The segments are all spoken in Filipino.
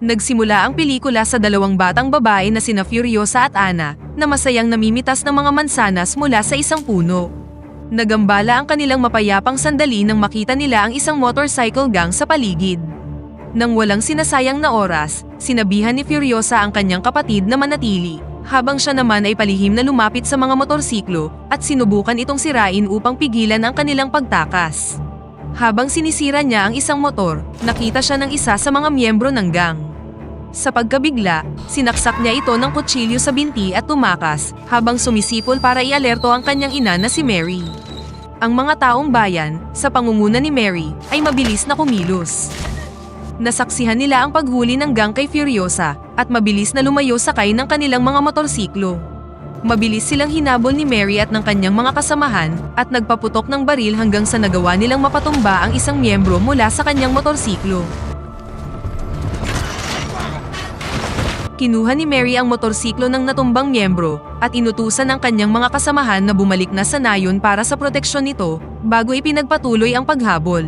Nagsimula ang pelikula sa dalawang batang babae na sina Furiosa at Ana, na masayang namimitas ng mga mansanas mula sa isang puno. Nagambala ang kanilang mapayapang sandali nang makita nila ang isang motorcycle gang sa paligid. Nang walang sinasayang na oras, sinabihan ni Furiosa ang kanyang kapatid na manatili, habang siya naman ay palihim na lumapit sa mga motorsiklo at sinubukan itong sirain upang pigilan ang kanilang pagtakas. Habang sinisira niya ang isang motor, nakita siya ng isa sa mga miyembro ng gang. Sa pagkabigla, sinaksak niya ito ng kutsilyo sa binti at tumakas habang sumisipol para ialerto ang kanyang ina na si Mary. Ang mga taong bayan, sa pangunguna ni Mary, ay mabilis na kumilos. Nasaksihan nila ang paghuli ng gang kay Furiosa at mabilis na lumayo sakay ng kanilang mga motorsiklo. Mabilis silang hinabol ni Mary at ng kanyang mga kasamahan at nagpaputok ng baril hanggang sa nagawa nilang mapatumba ang isang miyembro mula sa kanyang motorsiklo. Kinuha ni Mary ang motorsiklo ng natumbang miyembro at inutusan ang kanyang mga kasamahan na bumalik na sa nayon para sa proteksyon nito bago ipinagpatuloy ang paghabol.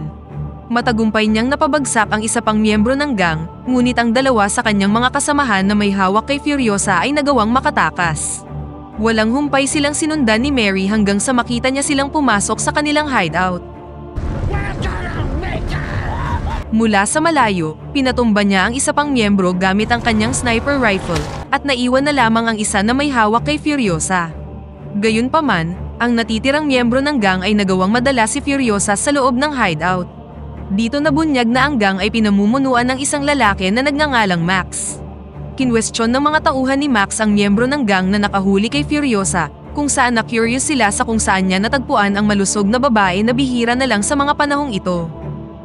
Matagumpay niyang napabagsak ang isa pang miyembro ng gang, ngunit ang dalawa sa kanyang mga kasamahan na may hawak kay Furiosa ay nagawang makatakas. Walang humpay silang sinundan ni Mary hanggang sa makita niya silang pumasok sa kanilang hideout. Mula sa malayo, pinatumba niya ang isa pang miyembro gamit ang kanyang sniper rifle at naiwan na lamang ang isa na may hawak kay Furiosa. Gayunpaman, ang natitirang miyembro ng gang ay nagawang madala si Furiosa sa loob ng hideout. Dito nabunyag na ang gang ay pinamumunuan ng isang lalaki na nagngangalang Max. Kinwestiyon ng mga tauhan ni Max ang miyembro ng gang na nakahuli kay Furiosa kung saan na-curious sila sa kung saan niya natagpuan ang malusog na babae na bihira na lang sa mga panahong ito.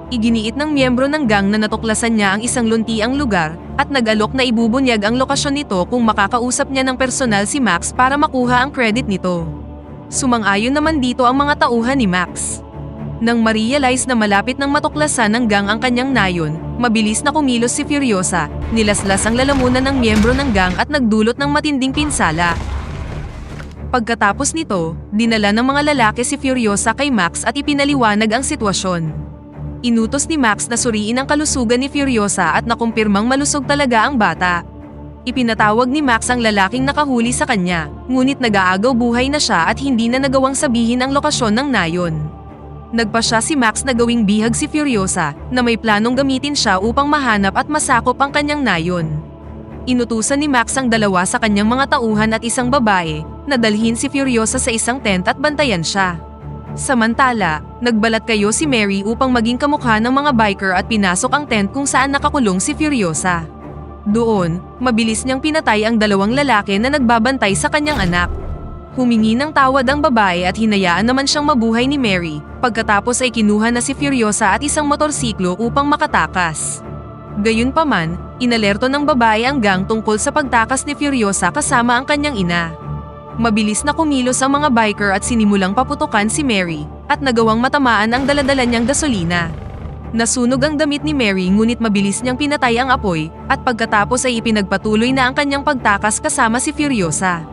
Iginiit ng miyembro ng gang na natuklasan niya ang isang luntiang lugar at nag-alok na ibubunyag ang lokasyon nito kung makakausap niya ng personal si Max para makuha ang credit nito. Sumang-ayon naman dito ang mga tauhan ni Max. Nang ma-realize na malapit ng matuklasan ng gang ang kanyang nayon, mabilis na kumilos si Furiosa, nilaslas ang lalamunan ng miyembro ng gang at nagdulot ng matinding pinsala. Pagkatapos nito, dinala ng mga lalaki si Furiosa kay Max at ipinaliwanag ang sitwasyon. Inutos ni Max na suriin ang kalusugan ni Furiosa at nakumpirmang malusog talaga ang bata. Ipinatawag ni Max ang lalaking nakahuli sa kanya, ngunit nag-aagaw buhay na siya at hindi na nagawang sabihin ang lokasyon ng nayon. Nagpa siya si Max na gawing bihag si Furiosa na may planong gamitin siya upang mahanap at masakop ang kanyang nayon. Inutusan ni Max ang dalawa sa kanyang mga tauhan at isang babae na dalhin si Furiosa sa isang tent at bantayan siya. Samantala, nagbalat kayo si Mary upang maging kamukha ng mga biker at pinasok ang tent kung saan nakakulong si Furiosa. Doon, mabilis niyang pinatay ang dalawang lalaki na nagbabantay sa kanyang anak. Humingi ng tawad ang babae at hinayaan naman siyang mabuhay ni Mary, pagkatapos ay kinuha na si Furiosa at isang motorsiklo upang makatakas. Gayunpaman, inalerto ng babae ang gang tungkol sa pagtakas ni Furiosa kasama ang kanyang ina. Mabilis na kumilos ang mga biker at sinimulang paputukan si Mary, at nagawang matamaan ang daladala niyang gasolina. Nasunog ang damit ni Mary ngunit mabilis niyang pinatay ang apoy, at pagkatapos ay ipinagpatuloy na ang kanyang pagtakas kasama si Furiosa.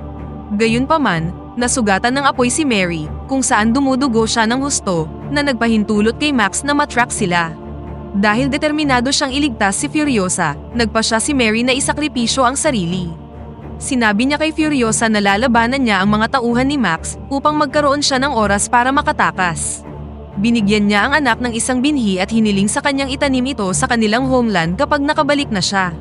Gayunpaman, nasugatan ng apoy si Mary, kung saan dumudugo siya ng husto, na nagpahintulot kay Max na matrack sila. Dahil determinado siyang iligtas si Furiosa, nagpa siya si Mary na isakripisyo ang sarili. Sinabi niya kay Furiosa na lalabanan niya ang mga tauhan ni Max upang magkaroon siya ng oras para makatakas. Binigyan niya ang anak ng isang binhi at hiniling sa kanyang itanim ito sa kanilang homeland kapag nakabalik na siya.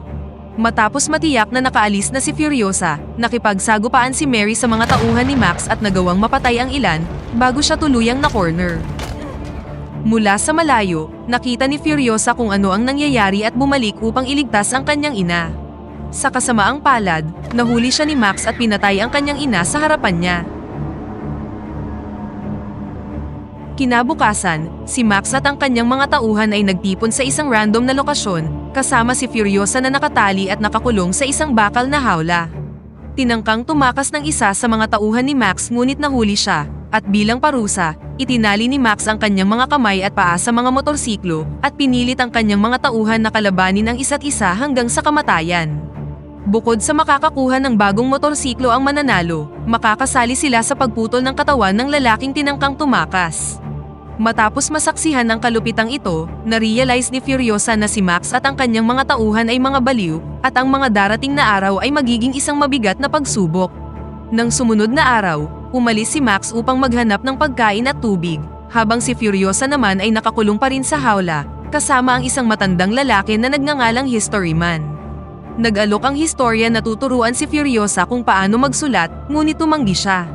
Matapos matiyak na nakaalis na si Furiosa, nakipagsagupaan si Mary sa mga tauhan ni Max at nagawang mapatay ang ilan bago siya tuluyang na corner. Mula sa malayo, nakita ni Furiosa kung ano ang nangyayari at bumalik upang iligtas ang kanyang ina. Sa kasamaang palad, nahuli siya ni Max at pinatay ang kanyang ina sa harapan niya. Kinabukasan, si Max at ang kanyang mga tauhan ay nagtipon sa isang random na lokasyon, kasama si Furiosa na nakatali at nakakulong sa isang bakal na hawla. Tinangkang tumakas ng isa sa mga tauhan ni Max ngunit nahuli siya, at bilang parusa, itinali ni Max ang kanyang mga kamay at paa sa mga motorsiklo at pinilit ang kanyang mga tauhan na kalabanin ang isa't isa hanggang sa kamatayan. Bukod sa makakakuha ng bagong motorsiklo ang mananalo, makakasali sila sa pagputol ng katawan ng lalaking tinangkang tumakas. Matapos masaksihan ang kalupitang ito, na-realize ni Furiosa na si Max at ang kanyang mga tauhan ay mga baliw, at ang mga darating na araw ay magiging isang mabigat na pagsubok. Nang sumunod na araw, umalis si Max upang maghanap ng pagkain at tubig, habang si Furiosa naman ay nakakulong pa rin sa hawla, kasama ang isang matandang lalaki na nagngangalang History Man. Nag-alok ang historya na tuturuan si Furiosa kung paano magsulat, ngunit tumanggi siya.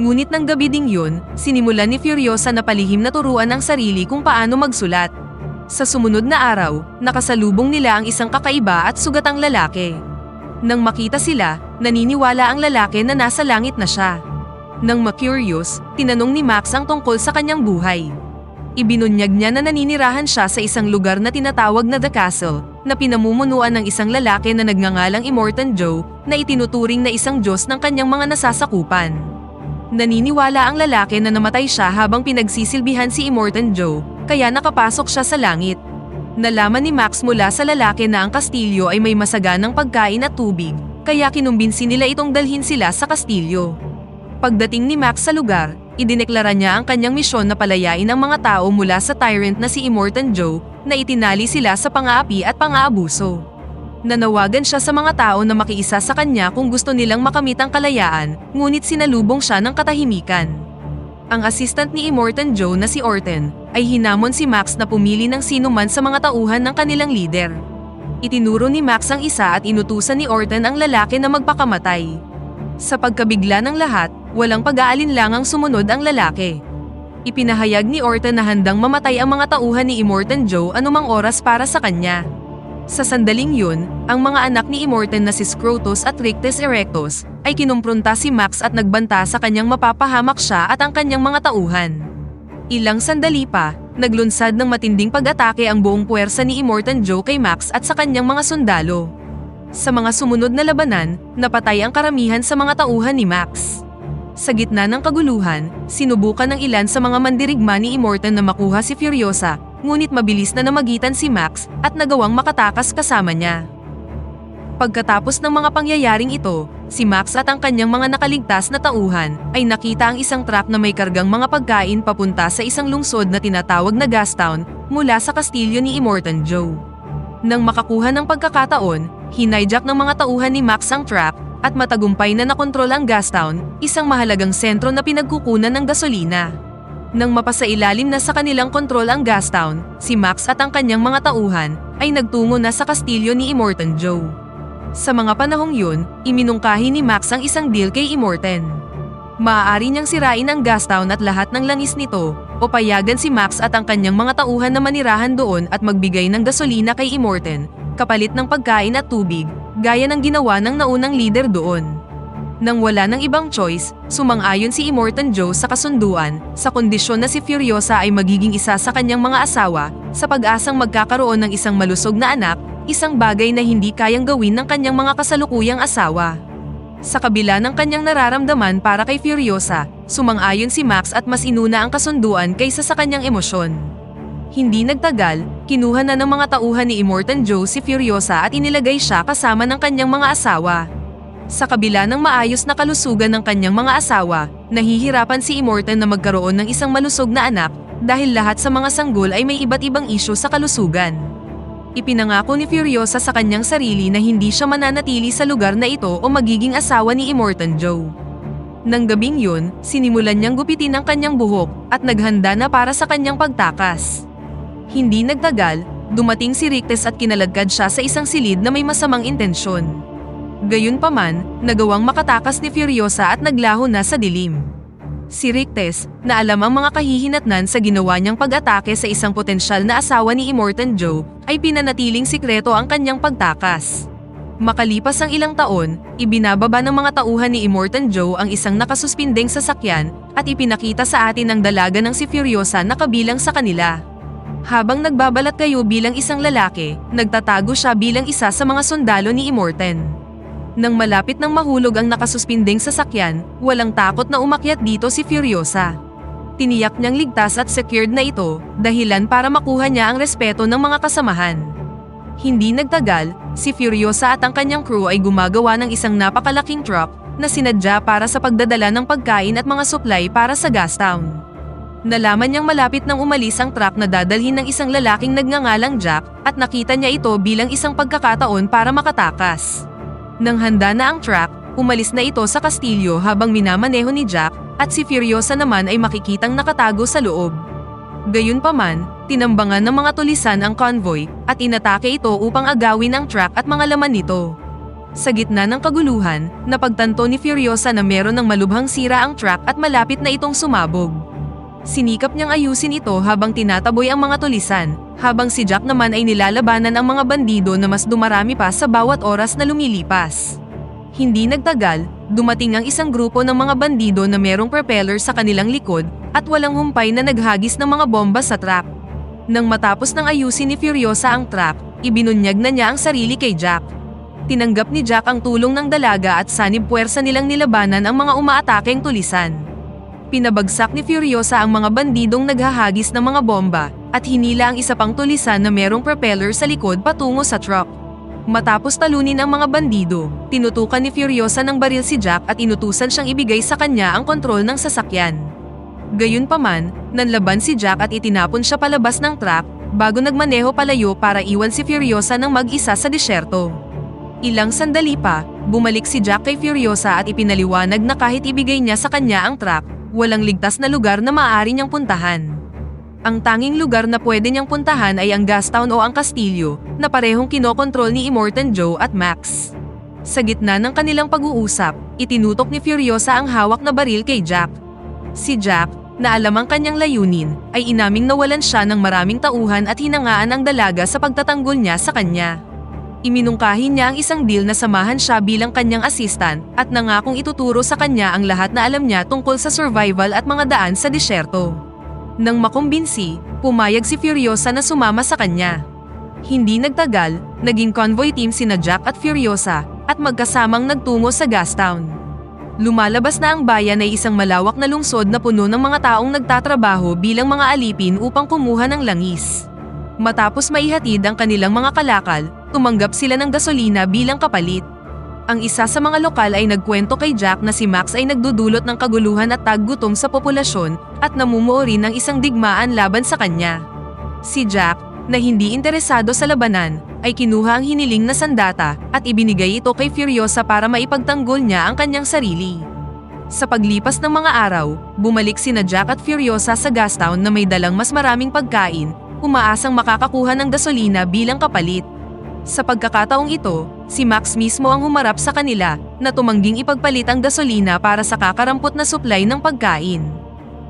Ngunit ng gabi ding yun, sinimulan ni Furiosa na palihim na turuan ang sarili kung paano magsulat. Sa sumunod na araw, nakasalubong nila ang isang kakaiba at sugatang lalaki. Nang makita sila, naniniwala ang lalaki na nasa langit na siya. Nang ma-curious, tinanong ni Max ang tungkol sa kanyang buhay. Ibinunyag niya na naninirahan siya sa isang lugar na tinatawag na The Castle, na pinamumunuan ng isang lalaki na nagngangalang Immortan Joe, na itinuturing na isang Diyos ng kanyang mga nasasakupan. Naniniwala ang lalaki na namatay siya habang pinagsisilbihan si Immortan Joe, kaya nakapasok siya sa langit. Nalaman ni Max mula sa lalaki na ang kastilyo ay may masaganang pagkain at tubig, kaya kinumbinsi nila itong dalhin sila sa kastilyo. Pagdating ni Max sa lugar, idineklara niya ang kanyang misyon na palayain ang mga tao mula sa tyrant na si Immortan Joe na itinali sila sa pang-aapi at pang-aabuso. Nanawagan siya sa mga tao na makiisa sa kanya kung gusto nilang makamit ang kalayaan, ngunit sinalubong siya ng katahimikan. Ang assistant ni Immortan Joe na si Orton ay hinamon si Max na pumili ng sino man sa mga tauhan ng kanilang leader. Itinuro ni Max ang isa at inutusan ni Orton ang lalaki na magpakamatay. Sa pagkabigla ng lahat, walang pag-aalinlangang sumunod ang lalaki. Ipinahayag ni Orton na handang mamatay ang mga tauhan ni Immortan Joe anumang oras para sa kanya. Sa sandaling yun, ang mga anak ni Immortan na si Scrotus at Rictus Erectus ay kinumpronta si Max at nagbanta sa kanyang mapapahamak siya at ang kanyang mga tauhan. Ilang sandali pa, naglunsad ng matinding pag-atake ang buong puwersa ni Immortan Joe kay Max at sa kanyang mga sundalo. Sa mga sumunod na labanan, napatay ang karamihan sa mga tauhan ni Max. Sa gitna ng kaguluhan, sinubukan ng ilan sa mga mandirigma ni Immortan na makuha si Furiosa, ngunit mabilis na namagitan si Max at nagawang makatakas kasama niya. Pagkatapos ng mga pangyayaring ito, si Max at ang kanyang mga nakaligtas na tauhan ay nakita ang isang truck na may kargang mga pagkain papunta sa isang lungsod na tinatawag na Gastown mula sa kastilyo ni Immortan Joe. Nang makakuha ng pagkakataon, hinijak ng mga tauhan ni Max ang truck at matagumpay na nakontrol ang Gastown, isang mahalagang sentro na pinagkukunan ng gasolina. Nang mapasailalim na sa kanilang kontrol ang Gastown, si Max at ang kanyang mga tauhan ay nagtungo na sa kastilyo ni Immortan Joe. Sa mga panahong yun, iminungkahi ni Max ang isang deal kay Immortan. Maaari niyang sirain ang Gastown at lahat ng langis nito, o payagan si Max at ang kanyang mga tauhan na manirahan doon at magbigay ng gasolina kay Immortan, kapalit ng pagkain at tubig, gaya ng ginawa ng naunang leader doon. Nang wala ng ibang choice, sumang-ayon si Immortan Joe sa kasunduan, sa kondisyon na si Furiosa ay magiging isa sa kanyang mga asawa, sa pag-asang magkakaroon ng isang malusog na anak, isang bagay na hindi kayang gawin ng kanyang mga kasalukuyang asawa. Sa kabila ng kanyang nararamdaman para kay Furiosa, sumang-ayon si Max at mas inuna ang kasunduan kaysa sa kanyang emosyon. Hindi nagtagal, kinuha na ng mga tauhan ni Immortan Joe si Furiosa at inilagay siya kasama ng kanyang mga asawa. Sa kabila ng maayos na kalusugan ng kanyang mga asawa, nahihirapan si Immortan na magkaroon ng isang malusog na anak dahil lahat sa mga sanggol ay may iba't ibang isyo sa kalusugan. Ipinangako ni Furiosa sa kanyang sarili na hindi siya mananatili sa lugar na ito o magiging asawa ni Immortan Joe. Nang gabing yun, sinimulan niyang gupitin ang kanyang buhok at naghanda na para sa kanyang pagtakas. Hindi nagtagal, dumating si Rictus at kinaladkad siya sa isang silid na may masamang intensyon. Gayunpaman, nagawang makatakas ni Furiosa at naglaho na sa dilim. Si Rictus, na alam ang mga kahihinatnan sa ginawa niyang pag-atake sa isang potensyal na asawa ni Immortan Joe, ay pinanatiling sikreto ang kanyang pagtakas. Makalipas ang ilang taon, ibinababa ng mga tauhan ni Immortan Joe ang isang nakasuspindeng sasakyan at ipinakita sa atin ang dalaga ng si Furiosa na kabilang sa kanila. Habang nagbabalat kayo bilang isang lalaki, nagtatago siya bilang isa sa mga sundalo ni Immortan. Nang malapit ng mahulog ang nakasuspindeng sasakyan, walang takot na umakyat dito si Furiosa. Tiniyak niyang ligtas at secured na ito, dahilan para makuha niya ang respeto ng mga kasamahan. Hindi nagtagal, si Furiosa at ang kanyang crew ay gumagawa ng isang napakalaking truck na sinadya para sa pagdadala ng pagkain at mga supply para sa Gastown. Nalaman niyang malapit nang umalis ang truck na dadalhin ng isang lalaking nagngangalang Jack at nakita niya ito bilang isang pagkakataon para makatakas. Nang handa na ang truck, umalis na ito sa kastilyo habang minamaneho ni Jack at si Furiosa naman ay makikitang nakatago sa loob. Gayunpaman, tinambangan ng mga tulisan ang convoy at inatake ito upang agawin ang truck at mga laman nito. Sa gitna ng kaguluhan, napagtanto ni Furiosa na meron ng malubhang sira ang truck at malapit na itong sumabog. Sinikap niyang ayusin ito habang tinataboy ang mga tulisan, habang si Jack naman ay nilalabanan ang mga bandido na mas dumarami pa sa bawat oras na lumilipas. Hindi nagtagal, dumating ang isang grupo ng mga bandido na merong propeller sa kanilang likod at walang humpay na naghagis ng mga bomba sa truck. Nang matapos ng ayusin ni Furiosa ang truck, ibinunyag na niya ang sarili kay Jack. Tinanggap ni Jack ang tulong ng dalaga at sanib puwersa nilang nilabanan ang mga umaatakeng tulisan. Pinabagsak ni Furiosa ang mga bandidong naghahagis ng mga bomba at hinila ang isa pang tulisan na merong propeller sa likod patungo sa truck. Matapos talunin ang mga bandido, tinutukan ni Furiosa ng baril si Jack at inutusan siyang ibigay sa kanya ang kontrol ng sasakyan. Gayunpaman, nanlaban si Jack at itinapon siya palabas ng truck bago nagmaneho palayo para iwan si Furiosa ng mag-isa sa disyerto. Ilang sandali pa, bumalik si Jack kay Furiosa at ipinaliwanag na kahit ibigay niya sa kanya ang truck, walang ligtas na lugar na maaari niyang puntahan. Ang tanging lugar na pwede niyang puntahan ay ang Gastown o ang Kastilyo, na parehong kinokontrol ni Immortan Joe at Max. Sa gitna ng kanilang pag-uusap, itinutok ni Furiosa ang hawak na baril kay Jack. Si Jack, na alam ang kanyang layunin, ay inaming nawalan siya ng maraming tauhan at hinangaan ang dalaga sa pagtatanggol niya sa kanya. Iminungkahi niya ang isang deal na samahan siya bilang kanyang assistant at nangakong ituturo sa kanya ang lahat na alam niya tungkol sa survival at mga daan sa disyerto. Nang makumbinsi, pumayag si Furiosa na sumama sa kanya. Hindi nagtagal, naging convoy team sina Jack at Furiosa at magkasamang nagtungo sa Gastown. Lumalabas na ang bayan ay isang malawak na lungsod na puno ng mga taong nagtatrabaho bilang mga alipin upang kumuha ng langis. Matapos maihatid ang kanilang mga kalakal, tumanggap sila ng gasolina bilang kapalit. Ang isa sa mga lokal ay nagkwento kay Jack na si Max ay nagdudulot ng kaguluhan at taggutom sa populasyon at namumuo rin ng isang digmaan laban sa kanya. Si Jack, na hindi interesado sa labanan, ay kinuha ang hiniling na sandata at ibinigay ito kay Furiosa para maipagtanggol niya ang kanyang sarili. Sa paglipas ng mga araw, bumalik sina Jack at Furiosa sa Gastown na may dalang mas maraming pagkain, umaasang makakakuha ng gasolina bilang kapalit. Sa pagkakataong ito, si Max mismo ang humarap sa kanila na tumangging ipagpalit ang gasolina para sa kakarampot na supply ng pagkain.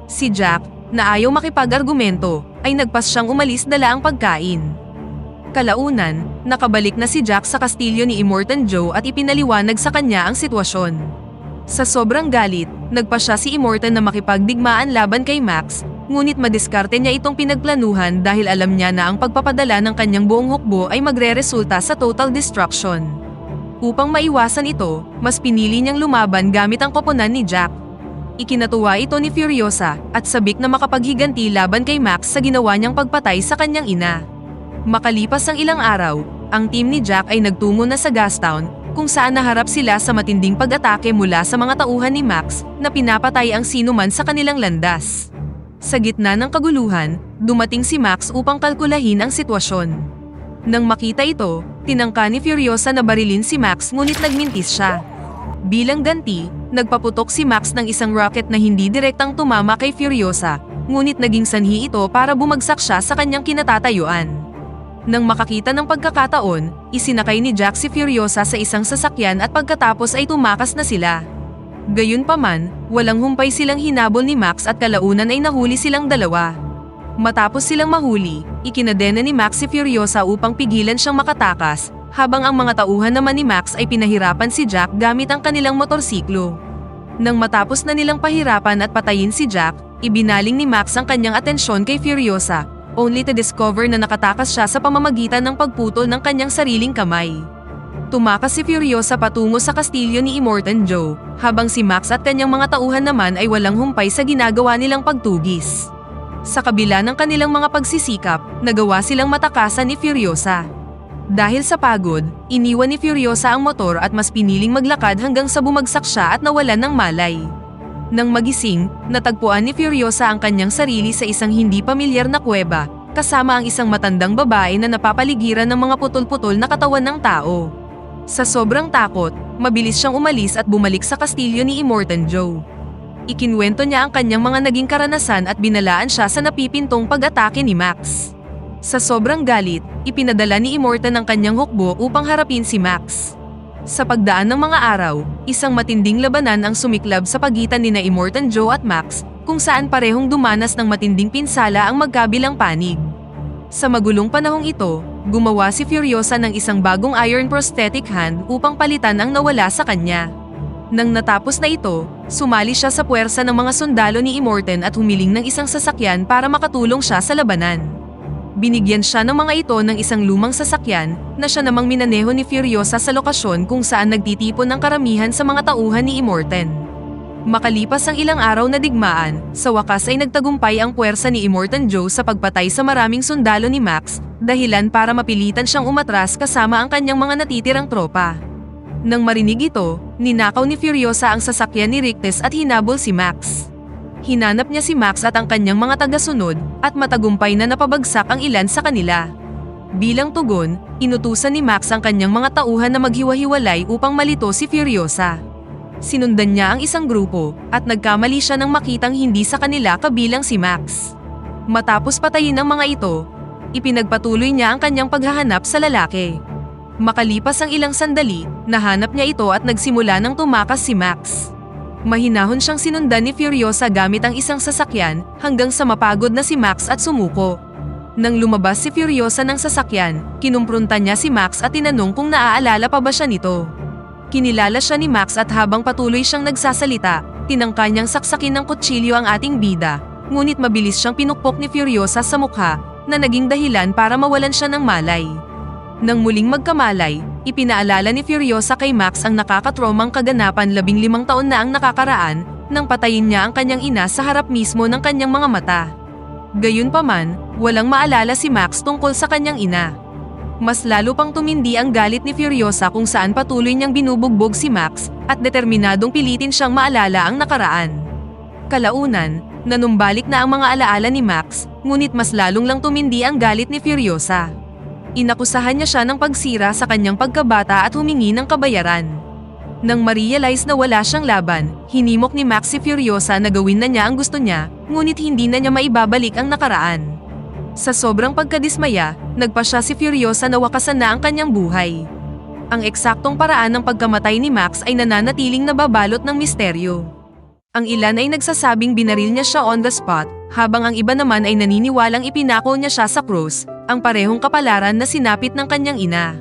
Si Jack, na ayaw makipag-argumento, ay nagpas siyang umalis dala ang pagkain. Kalaunan, nakabalik na si Jack sa kastilyo ni Immortan Joe at ipinaliwanag sa kanya ang sitwasyon. Sa sobrang galit, nagpa siya si Immortan na makipagdigmaan laban kay Max, ngunit madiskarte niya itong pinagplanuhan dahil alam niya na ang pagpapadala ng kanyang buong hukbo ay magre-resulta sa total destruction. Upang maiwasan ito, mas pinili niyang lumaban gamit ang koponan ni Jack. Ikinatuwa ito ni Furiosa at sabik na makapaghiganti laban kay Max sa ginawa niyang pagpatay sa kanyang ina. Makalipas ang ilang araw, ang team ni Jack ay nagtungo na sa Gastown kung saan naharap sila sa matinding pag-atake mula sa mga tauhan ni Max na pinapatay ang sinuman sa kanilang landas. Sa gitna ng kaguluhan, dumating si Max upang kalkulahin ang sitwasyon. Nang makita ito, tinangka ni Furiosa na barilin si Max ngunit nagmintis siya. Bilang ganti, nagpaputok si Max ng isang rocket na hindi direktang tumama kay Furiosa, ngunit naging sanhi ito para bumagsak siya sa kanyang kinatatayuan. Nang makakita ng pagkakataon, isinakay ni Jack si Furiosa sa isang sasakyan at pagkatapos ay tumakas na sila. Gayunpaman, walang humpay silang hinabol ni Max at kalaunan ay nahuli silang dalawa. Matapos silang mahuli, ikinadena ni Max si Furiosa upang pigilan siyang makatakas, habang ang mga tauhan naman ni Max ay pinahirapan si Jack gamit ang kanilang motorsiklo. Nang matapos na nilang pahirapan at patayin si Jack, ibinaling ni Max ang kanyang atensyon kay Furiosa, only to discover na nakatakas siya sa pamamagitan ng pagputol ng kanyang sariling kamay. Tumakas si Furiosa patungo sa kastilyo ni Immortan Joe, habang si Max at kanyang mga tauhan naman ay walang humpay sa ginagawa nilang pagtugis. Sa kabila ng kanilang mga pagsisikap, nagawa silang matakasan ni Furiosa. Dahil sa pagod, iniwan ni Furiosa ang motor at mas piniling maglakad hanggang sa bumagsak siya at nawalan ng malay. Nang magising, natagpuan ni Furiosa ang kanyang sarili sa isang hindi pamilyar na kuweba, kasama ang isang matandang babae na napapaligiran ng mga putol-putol na katawan ng tao. Sa sobrang takot, mabilis siyang umalis at bumalik sa kastilyo ni Immortan Joe. Ikinwento niya ang kanyang mga naging karanasan at binalaan siya sa napipintong pag-atake ni Max. Sa sobrang galit, ipinadala ni Immortan ang kanyang hukbo upang harapin si Max. Sa pagdaan ng mga araw, isang matinding labanan ang sumiklab sa pagitan ni na Immortan Joe at Max, kung saan parehong dumanas ng matinding pinsala ang magkabilang panig. Sa magulong panahong ito, gumawa si Furiosa ng isang bagong iron prosthetic hand upang palitan ang nawala sa kanya. Nang natapos na ito, sumali siya sa puwersa ng mga sundalo ni Immortan at humiling ng isang sasakyan para makatulong siya sa labanan. Binigyan siya ng mga ito ng isang lumang sasakyan na siya namang minaneho ni Furiosa sa lokasyon kung saan nagtitipon ng karamihan sa mga tauhan ni Immortan. Makalipas ang ilang araw na digmaan, sa wakas ay nagtagumpay ang puwersa ni Immortan Joe sa pagpatay sa maraming sundalo ni Max, dahilan para mapilitan siyang umatras kasama ang kanyang mga natitirang tropa. Nang marinig ito, ninakaw ni Furiosa ang sasakyan ni Rictus at hinabol si Max. Hinanap niya si Max at ang kanyang mga tagasunod at matagumpay na napabagsak ang ilan sa kanila. Bilang tugon, inutusan ni Max ang kanyang mga tauhan na maghiwa-hiwalay upang malito si Furiosa. Sinundan niya ang isang grupo at nagkamali siya nang makitang hindi sa kanila kabilang si Max. Matapos patayin ang mga ito, ipinagpatuloy niya ang kanyang paghahanap sa lalaki. Makalipas ang ilang sandali, nahanap niya ito at nagsimula ng tumakas si Max. Mahinahon siyang sinundan ni Furiosa gamit ang isang sasakyan hanggang sa mapagod na si Max at sumuko. Nang lumabas si Furiosa ng sasakyan, kinumprunta niya si Max at tinanong kung naaalala pa ba siya nito. Kinilala siya ni Max at habang patuloy siyang nagsasalita, tinangka niyang saksakin ng kutsilyo ang ating bida, ngunit mabilis siyang pinukpok ni Furiosa sa mukha na naging dahilan para mawalan siya ng malay. Nang muling magkamalay, ipinaalala ni Furiosa kay Max ang nakakatromang kaganapan labing limang taon na ang nakakaraan nang patayin niya ang kanyang ina sa harap mismo ng kanyang mga mata. Gayunpaman, walang maalala si Max tungkol sa kanyang ina. Mas lalo pang tumindi ang galit ni Furiosa kung saan patuloy niyang binubugbog si Max at determinadong pilitin siyang maalala ang nakaraan. Kalaunan, nanumbalik na ang mga alaala ni Max, ngunit mas lalong lang tumindi ang galit ni Furiosa. Inakusahan niya siya ng pagsira sa kanyang pagkabata at humingi ng kabayaran. Nang ma-realize na wala siyang laban, hinimok ni Max si Furiosa na gawin na niya ang gusto niya, ngunit hindi na niya maibabalik ang nakaraan. Sa sobrang pagkadismaya, nagpa siya si Furiosa na wakasan na ang kanyang buhay. Ang eksaktong paraan ng pagkamatay ni Max ay nananatiling nababalot ng misteryo. Ang ilan ay nagsasabing binaril niya siya on the spot, habang ang iba naman ay naniniwalang ipinako niya siya sa krus, ang parehong kapalaran na sinapit ng kanyang ina.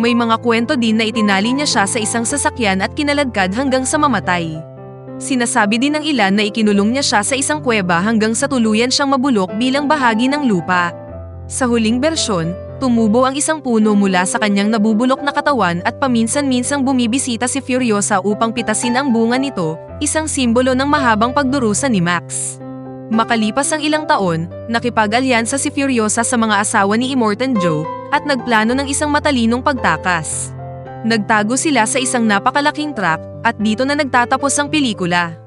May mga kwento din na itinali niya siya sa isang sasakyan at kinaladkad hanggang sa mamatay. Sinasabi din ng ilan na ikinulong niya siya sa isang kuweba hanggang sa tuluyan siyang mabulok bilang bahagi ng lupa. Sa huling bersyon, tumubo ang isang puno mula sa kanyang nabubulok na katawan at paminsan-minsang bumibisita si Furiosa upang pitasin ang bunga nito, isang simbolo ng mahabang pagdurusa ni Max. Makalipas ang ilang taon, nakipag-alyansa si Furiosa sa mga asawa ni Immortan Joe at nagplano ng isang matalinong pagtakas. Nagtago sila sa isang napakalaking truck at dito na nagtatapos ang pelikula.